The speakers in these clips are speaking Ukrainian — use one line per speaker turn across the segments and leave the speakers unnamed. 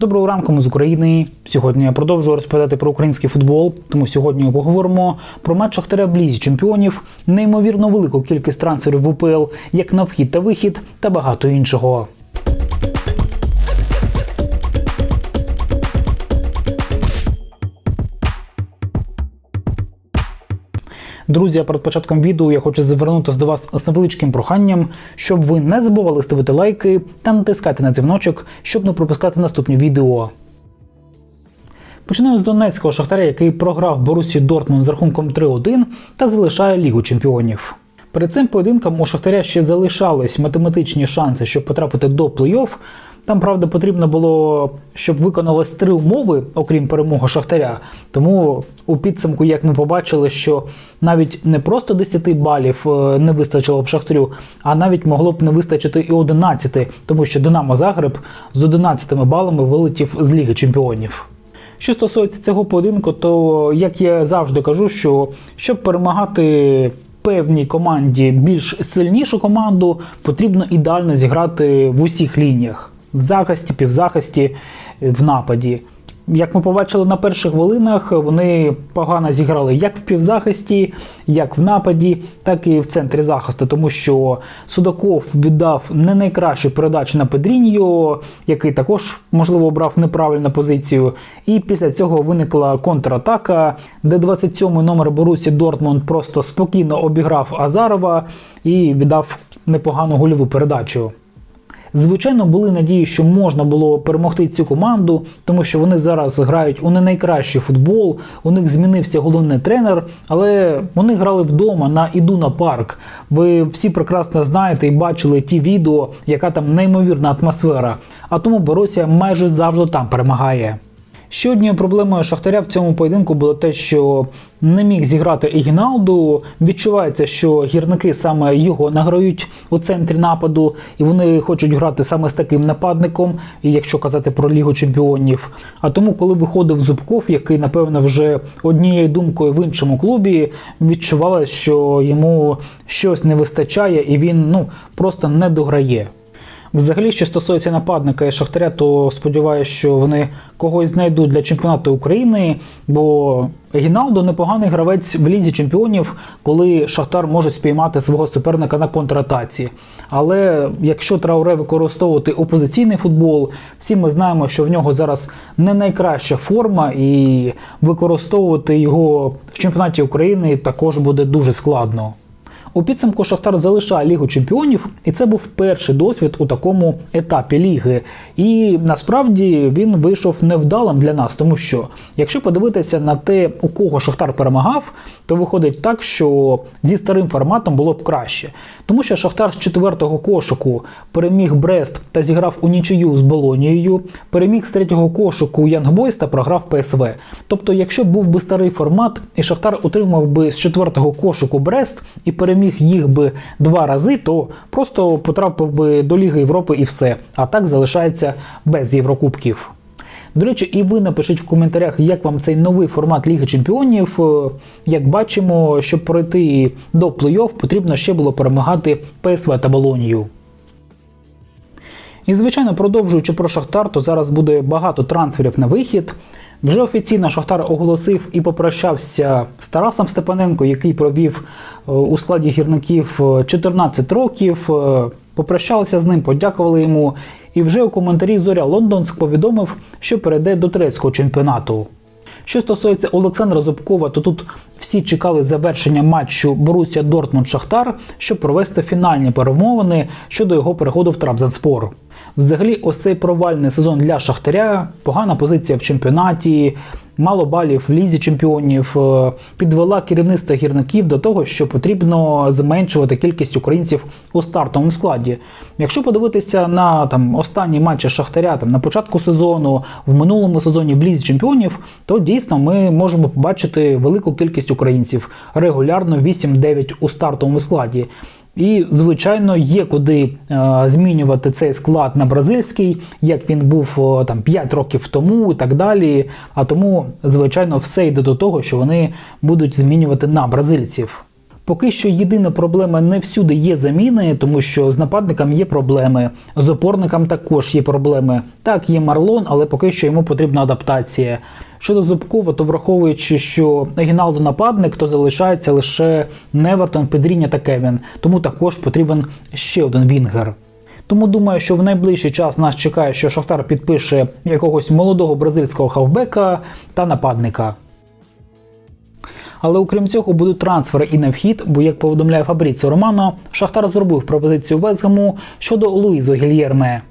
Доброго ранку, ми з України. Сьогодні я продовжую розповідати про український футбол. Тому сьогодні ми поговоримо про матч Шахтаря в лізі чемпіонів, неймовірно велику кількість трансферів в УПЛ, як на вхід та вихід, та багато іншого. Друзі, перед початком відео я хочу звернутися до вас з невеличким проханням, щоб ви не забували ставити лайки та натискати на дзвіночок, щоб не пропускати наступні відео. Починаю з Донецького шахтаря, який програв Борусі Дортмунд з рахунком 3-1 та залишає Лігу чемпіонів. Перед цим поєдинком у Шахтаря ще залишались математичні шанси, щоб потрапити до плей-офф. Там, правда, потрібно було, щоб виконалось три умови, окрім перемоги Шахтаря. Тому у підсумку, як ми побачили, що навіть не просто 10 балів е, не вистачило б Шахтарю, а навіть могло б не вистачити і 11, тому що Динамо Загреб з 11 балами вилетів з Ліги Чемпіонів. Що стосується цього поєдинку, то як я завжди кажу, що щоб перемагати певній команді більш сильнішу команду, потрібно ідеально зіграти в усіх лініях в захисті, півзахисті, в нападі. Як ми побачили на перших хвилинах, вони погано зіграли як в півзахисті, як в нападі, так і в центрі захисту, тому що Судаков віддав не найкращу передачу на Педріньо, який також, можливо, обрав неправильну позицію. І після цього виникла контратака, де 27-й номер Борусі Дортмунд просто спокійно обіграв Азарова і віддав непогану гольову передачу. Звичайно, були надії, що можна було перемогти цю команду, тому що вони зараз грають у не найкращий футбол. У них змінився головний тренер, але вони грали вдома на Ідуна парк. Ви всі прекрасно знаєте і бачили ті відео, яка там неймовірна атмосфера. А тому Боросія майже завжди там перемагає. Ще однією проблемою Шахтаря в цьому поєдинку було те, що не міг зіграти і Гіналду. Відчувається, що гірники саме його награють у центрі нападу, і вони хочуть грати саме з таким нападником, якщо казати про Лігу Чемпіонів. А тому, коли виходив Зубков, який, напевно, вже однією думкою в іншому клубі, відчувалося, що йому щось не вистачає, і він ну просто не дограє. Взагалі, що стосується нападника і Шахтаря, то сподіваюся, що вони когось знайдуть для чемпіонату України, бо Гіналдо непоганий гравець в лізі чемпіонів, коли Шахтар може спіймати свого суперника на контратаці. Але якщо Трауре використовувати опозиційний футбол, всі ми знаємо, що в нього зараз не найкраща форма, і використовувати його в чемпіонаті України також буде дуже складно. У підсумку Шахтар залишає Лігу Чемпіонів, і це був перший досвід у такому етапі ліги. І насправді він вийшов невдалим для нас, тому що якщо подивитися на те, у кого Шахтар перемагав, то виходить так, що зі старим форматом було б краще. Тому що Шахтар з четвертого кошику переміг Брест та зіграв у нічию з Болонією, переміг з третього кошику Янгбойс та програв ПСВ. Тобто, якщо був би старий формат, і Шахтар отримав би з четвертого кошику Брест і переміг їх би два рази, то просто потрапив би до Ліги Європи і все. А так залишається без Єврокубків. До речі, і ви напишіть в коментарях, як вам цей новий формат Ліги Чемпіонів. Як бачимо, щоб пройти до плей-офф, потрібно ще було перемагати ПСВ та Болонію. І, звичайно, продовжуючи про Шахтар, то зараз буде багато трансферів на вихід. Вже офіційно Шахтар оголосив і попрощався з Тарасом Степаненко, який провів е, у складі гірників е, 14 років. Е, Попрощалися з ним, подякували йому. І вже у коментарі Зоря Лондонськ повідомив, що перейде до турецького чемпіонату. Що стосується Олександра Зубкова, то тут всі чекали завершення матчу Борусія Дортмунд Шахтар, щоб провести фінальні перемовини щодо його переходу в Трабзанспор. Взагалі, ось цей провальний сезон для Шахтаря, погана позиція в чемпіонаті, мало балів в лізі чемпіонів, е, підвела керівництво гірників до того, що потрібно зменшувати кількість українців у стартовому складі. Якщо подивитися на там останні матчі Шахтаря там на початку сезону, в минулому сезоні в лізі чемпіонів, то дійсно ми можемо побачити велику кількість українців регулярно 8-9 у стартовому складі. І, звичайно, є куди е, змінювати цей склад на бразильський, як він був там 5 років тому і так далі. А тому, звичайно, все йде до того, що вони будуть змінювати на бразильців. Поки що єдина проблема не всюди є заміни, тому що з нападником є проблеми, з опорником також є проблеми. Так, є Марлон, але поки що йому потрібна адаптація. Щодо Зубкова, то враховуючи, що Гіналдо нападник, то залишається лише Невертон, Педріння та Кевін, тому також потрібен ще один Вінгер. Тому думаю, що в найближчий час нас чекає, що Шахтар підпише якогось молодого бразильського хавбека та нападника. Але окрім цього будуть трансфери і на вхід, бо як повідомляє Фабріцо Романо, Шахтар зробив пропозицію Весгаму щодо Луїзо Гільєрме.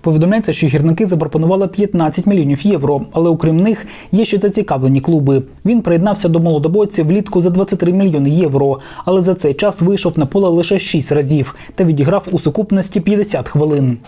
Повідомляється, що гірники запропонували 15 мільйонів євро, але окрім них є ще зацікавлені клуби. Він приєднався до молодобойців влітку за 23 мільйони євро, але за цей час вийшов на поле лише 6 разів та відіграв у сукупності 50 хвилин.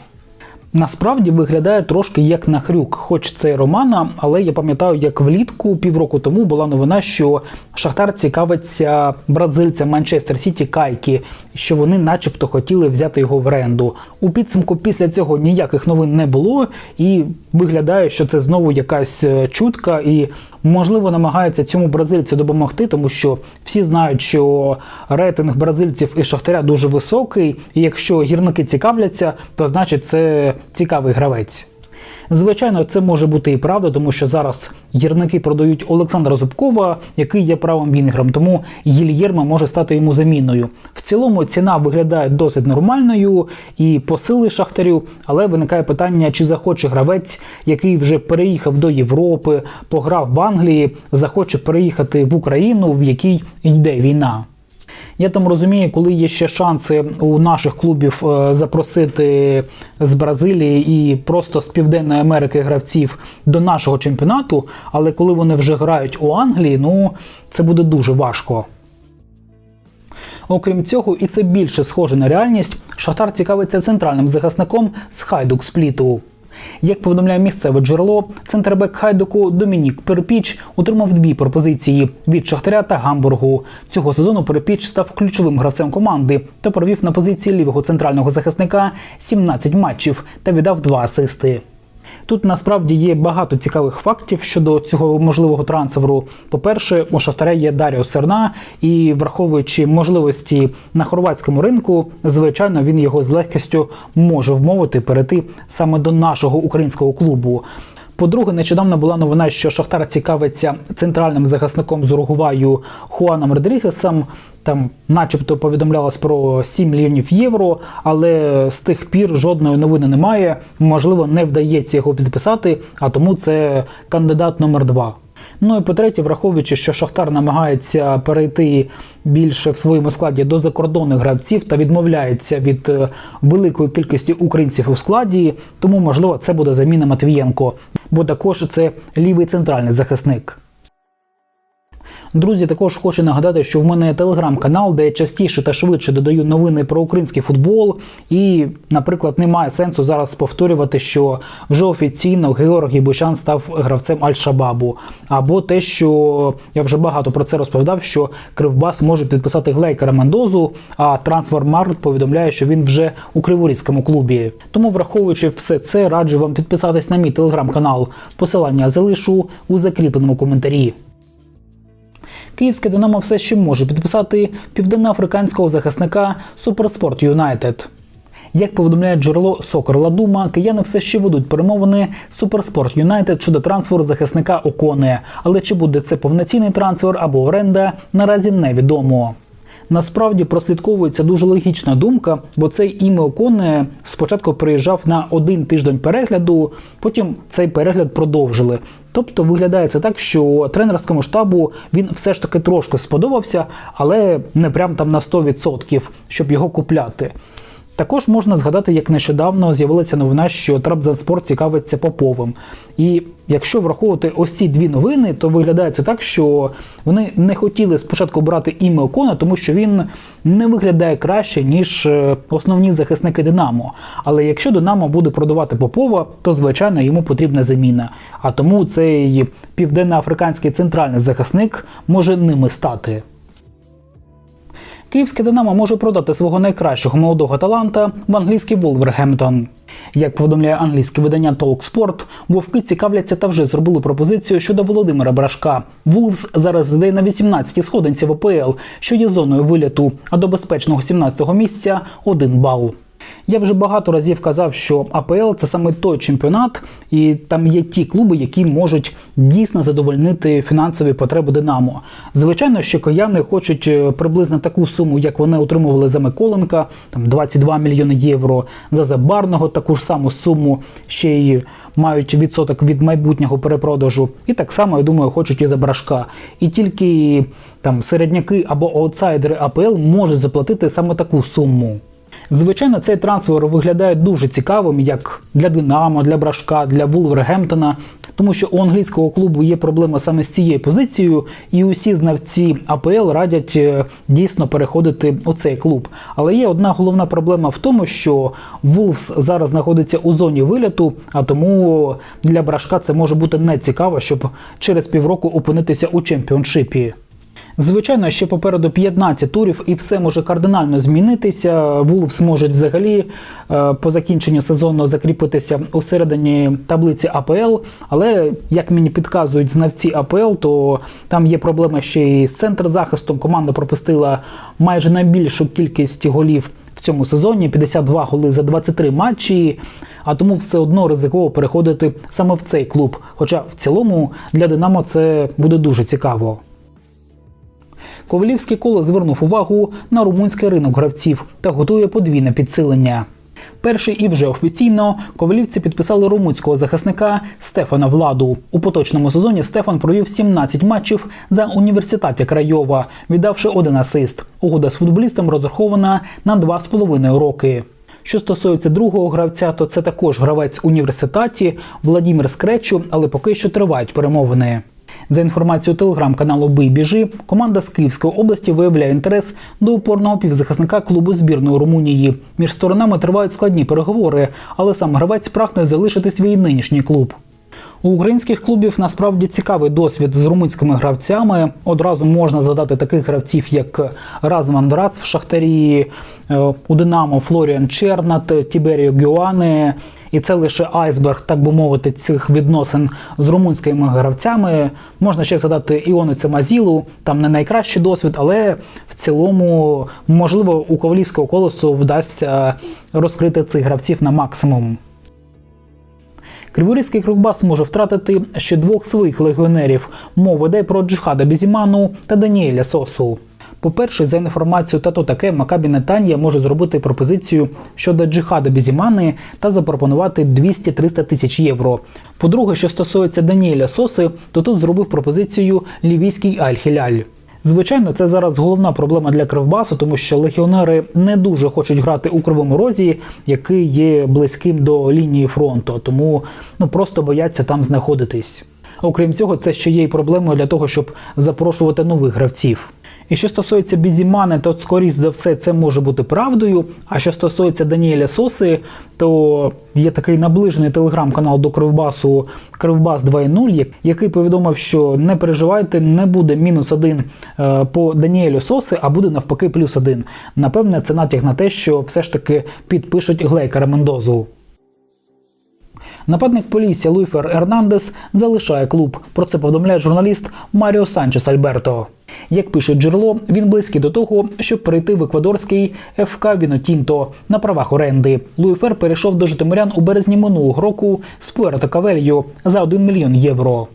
Насправді виглядає трошки як на хрюк, хоч це й Романа, але я пам'ятаю, як влітку півроку тому була новина, що Шахтар цікавиться бразильцям Манчестер Сіті Кайкі, що вони, начебто, хотіли взяти його в оренду. У підсумку після цього ніяких новин не було, і виглядає, що це знову якась е, чутка, і можливо намагається цьому бразильцю допомогти, тому що всі знають, що рейтинг бразильців і Шахтаря дуже високий, і якщо гірники цікавляться, то значить це цікавий гравець. Звичайно, це може бути і правда, тому що зараз гірники продають Олександра Зубкова, який є правим вінгером, тому Гільєрме може стати йому заміною. В цілому ціна виглядає досить нормальною і посили шахтарю, але виникає питання, чи захоче гравець, який вже переїхав до Європи, пограв в Англії, захоче переїхати в Україну, в якій йде війна. Я там розумію, коли є ще шанси у наших клубів е, запросити з Бразилії і просто з Південної Америки гравців до нашого чемпіонату, але коли вони вже грають у Англії, ну це буде дуже важко. Окрім цього, і це більше схоже на реальність, Шахтар цікавиться центральним захисником з Хайдук Спліту. Як повідомляє місцеве джерело, центрбек Хайдуку Домінік Перпіч отримав дві пропозиції від Шахтаря та Гамбургу. Цього сезону Перпіч став ключовим гравцем команди та провів на позиції лівого центрального захисника 17 матчів та віддав два асисти. Тут насправді є багато цікавих фактів щодо цього можливого трансферу. По-перше, у Шахтаря є Даріо Серна, і враховуючи можливості на хорватському ринку, звичайно, він його з легкістю може вмовити перейти саме до нашого українського клубу. По-друге, нещодавно була новина, що Шахтар цікавиться центральним захисником з Уругваю Хуаном Родрігесом. Там, начебто, повідомлялось про 7 мільйонів євро, але з тих пір жодної новини немає. Можливо, не вдається його підписати, а тому це кандидат номер 2 Ну і по-третє, враховуючи, що Шахтар намагається перейти більше в своєму складі до закордонних гравців та відмовляється від е, великої кількості українців у складі, тому можливо це буде заміна Матвієнко, бо також це лівий центральний захисник. Друзі, також хочу нагадати, що в мене телеграм-канал, де я частіше та швидше додаю новини про український футбол. І, наприклад, немає сенсу зараз повторювати, що вже офіційно Георгій Бучан став гравцем Аль-Шабабу. Або те, що я вже багато про це розповідав, що Кривбас може підписати Глейкера Мендозу, а Трансфермаркт повідомляє, що він вже у Криворізькому клубі. Тому, враховуючи все це, раджу вам підписатись на мій телеграм-канал. Посилання залишу у закріпленому коментарі. Київське Динамо все ще може підписати південноафриканського захисника Суперспорт Юнайтед. Як повідомляє джерело Сокерла Ладума, кияни все ще ведуть перемовини Суперспорт Юнайтед щодо трансферу захисника Оконе. Але чи буде це повноцінний трансфер або оренда, наразі невідомо. Насправді прослідковується дуже логічна думка, бо цей іме Оконе спочатку приїжджав на один тиждень перегляду, потім цей перегляд продовжили. Тобто виглядає це так, що тренерському штабу він все ж таки трошки сподобався, але не прям там на 100%, щоб його купляти. Також можна згадати, як нещодавно з'явилася новина, що Трабзанспор цікавиться Поповим. І якщо враховувати ось ці дві новини, то виглядає це так, що вони не хотіли спочатку брати ім'я Окона, тому що він не виглядає краще, ніж е, основні захисники Динамо. Але якщо Динамо буде продавати Попова, то звичайно йому потрібна заміна. А тому цей південноафриканський центральний захисник може ними стати. Київське Динамо може продати свого найкращого молодого таланта в англійський Вулвергемптон. Як повідомляє англійське видання Talksport, вовки цікавляться та вже зробили пропозицію щодо Володимира Брашка. Вулвс зараз йде на 18-й сходинці в АПЛ, що є зоною виліту, а до безпечного 17-го місця один бал. Я вже багато разів казав, що АПЛ це саме той чемпіонат, і там є ті клуби, які можуть дійсно задовольнити фінансові потреби Динамо. Звичайно, що кияни хочуть е, приблизно таку суму, як вони отримували за Миколенка, там 22 мільйони євро, за Забарного таку ж саму суму, ще й мають відсоток від майбутнього перепродажу. І так само, я думаю, хочуть і за Брашка. І тільки там середняки або аутсайдери АПЛ можуть заплатити саме таку суму. Звичайно, цей трансфер виглядає дуже цікавим як для Динамо, для Брашка, для Вулвергемптона, тому що у англійського клубу є проблема саме з цією позицією, і усі знавці АПЛ радять е, дійсно переходити у цей клуб. Але є одна головна проблема в тому, що Вулфс зараз знаходиться у зоні виліту, а тому для Брашка це може бути не цікаво, щоб через півроку опинитися у чемпіоншипі. Звичайно, ще попереду 15 турів, і все може кардинально змінитися. Вулфс можуть взагалі е, по закінченню сезону закріпитися у середині таблиці АПЛ. Але як мені підказують знавці АПЛ, то там є проблема ще і з центр захистом. Команда пропустила майже найбільшу кількість голів в цьому сезоні 52 голи за 23 матчі. А тому все одно ризиково переходити саме в цей клуб. Хоча в цілому для Динамо це буде дуже цікаво. Ковалівське коло звернув увагу на румунський ринок гравців та готує подвійне підсилення. Перший і вже офіційно ковалівці підписали румунського захисника Стефана Владу. У поточному сезоні Стефан провів 17 матчів за університеті Крайова, віддавши один асист. Угода з футболістом розрахована на 2,5 роки. Що стосується другого гравця, то це також гравець університеті Владімир Скречу, але поки що тривають перемовини. За інформацією телеграм-каналу Бий біжи, команда з Київської області виявляє інтерес до упорного півзахисника клубу збірної Румунії. Між сторонами тривають складні переговори, але сам гравець прагне залишити свій нинішній клуб. У українських клубів насправді цікавий досвід з румунськими гравцями. Одразу можна згадати таких гравців, як Разман Драц в Шахтарі, е, у Динамо Флоріан Чернат, Тіберіо Гюане. І це лише айсберг, так би мовити, цих відносин з румунськими гравцями. Можна ще згадати Іону Цемазілу, там не найкращий досвід, але в цілому, можливо, у Ковалівського колосу вдасться розкрити цих гравців на максимум. Криворізький Кривбас може втратити ще двох своїх легіонерів. Мова йде про Джихада Бізіману та Даніеля Сосу. По-перше, за інформацією та то таке Макабі Нетанія може зробити пропозицію щодо Джихада Бізімани та запропонувати 200-300 тисяч євро. По-друге, що стосується Даніеля Соси, то тут зробив пропозицію лівійський Аль-Хіляль. Звичайно, це зараз головна проблема для Кривбасу, тому що легіонери не дуже хочуть грати у кривому розі, який є близьким до лінії фронту, тому ну просто бояться там знаходитись. Окрім цього, це ще є і проблемою для того, щоб запрошувати нових гравців. І що стосується Бізімани, то скоріш за все це може бути правдою. А що стосується Даніеля Соси, то є такий наближений телеграм-канал до Кривбасу Кривбас 2.0, який повідомив, що не переживайте, не буде мінус один е, по Даніелю Соси, а буде навпаки плюс один. Напевне, це натяг на те, що все ж таки підпишуть Глейкера Мендозу. Нападник Полісся Луйфер Ернандес залишає клуб. Про це повідомляє журналіст Маріо Санчес Альберто. Як пише джерело, він близький до того, щоб перейти в еквадорський ФК Вінотінто на правах оренди. Луїфер перейшов до Житомирян у березні минулого року з Пуерто Кавельо за 1 мільйон євро.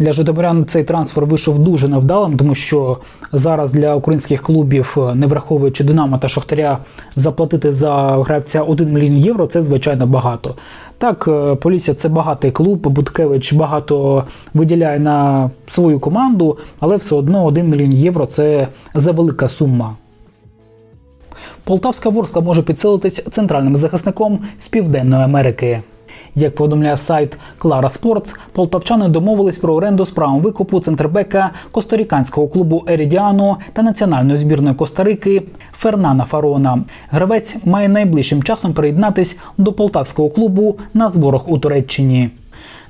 Для Житомирян цей трансфер вийшов дуже невдалим, тому що зараз для українських клубів, не враховуючи Динамо та Шахтаря, заплатити за гравця 1 мільйон євро це звичайно багато. Так, е, Полісся це багатий клуб, Буткевич багато виділяє на свою команду, але все одно 1 мільйон євро це завелика сума. Полтавська Ворскла може підсилитись центральним захисником з Південної Америки. Як повідомляє сайт Клара Спортс, полтавчани домовились про оренду з правом викупу центрбека косторіканського клубу Ерідіано та національної збірної Коста-Рики Фернана Фарона. Гравець має найближчим часом приєднатись до полтавського клубу на зборах у Туреччині.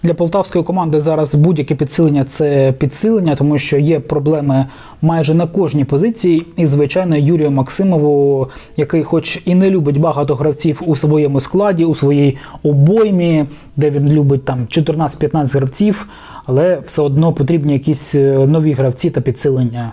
Для полтавської команди зараз будь-яке підсилення це підсилення, тому що є проблеми майже на кожній позиції. І, звичайно, Юрію Максимову, який, хоч і не любить багато гравців у своєму складі, у своїй обоймі, де він любить там 14-15 гравців, але все одно потрібні якісь е, нові гравці та підсилення.